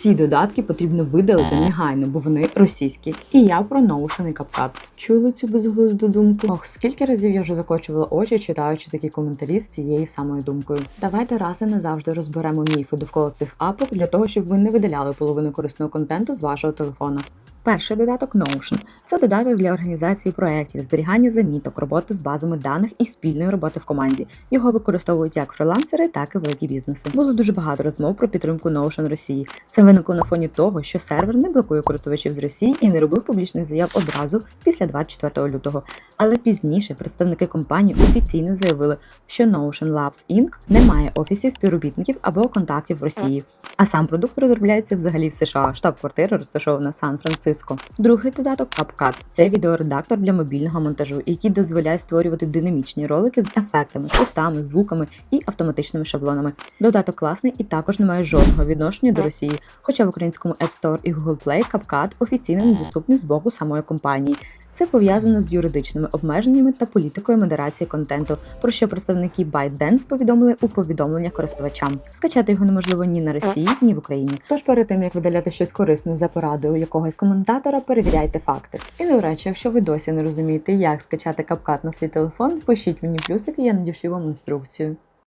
Ці додатки потрібно видалити негайно, бо вони російські. І я про Notion і CapCut. Чули цю безглузду думку? Ох, скільки разів я вже закочувала очі, читаючи такі коментарі з цією самою думкою. Давайте раз і назавжди розберемо міфи довкола цих апок для того, щоб ви не видаляли половину корисного контенту з вашого телефона. Перший додаток Notion – це додаток для організації проєктів, зберігання заміток, роботи з базами даних і спільної роботи в команді. Його використовують як фрилансери, так і великі бізнеси. Було дуже багато розмов про підтримку Notion Росії. Це виникло на фоні того, що сервер не блокує користувачів з Росії і не робив публічних заяв одразу після 24 лютого. Але пізніше представники компанії офіційно заявили, що Notion Labs Inc. не має офісів співробітників або контактів в Росії. А сам продукт розробляється взагалі в США. Штаб-квартира розташована Сан-Франциско. Другий додаток CapCut – це відеоредактор для мобільного монтажу, який дозволяє створювати динамічні ролики з ефектами, шрифтами, звуками і автоматичними шаблонами. Додаток класний і також не має жодного відношення до Росії. Хоча в українському App Store і Google Play CapCut офіційно недоступний з боку самої компанії. Це пов'язано з юридичними обмеженнями та політикою модерації контенту, про що представники ByteDance повідомили у повідомленнях користувачам. Скачати його неможливо ні на Росії, ні в Україні. Тож перед тим як видаляти щось корисне за порадою якогось коментатора, перевіряйте факти. І до речі, якщо ви досі не розумієте, як скачати капкат на свій телефон, пишіть мені плюсик, і я надішлю вам інструкцію.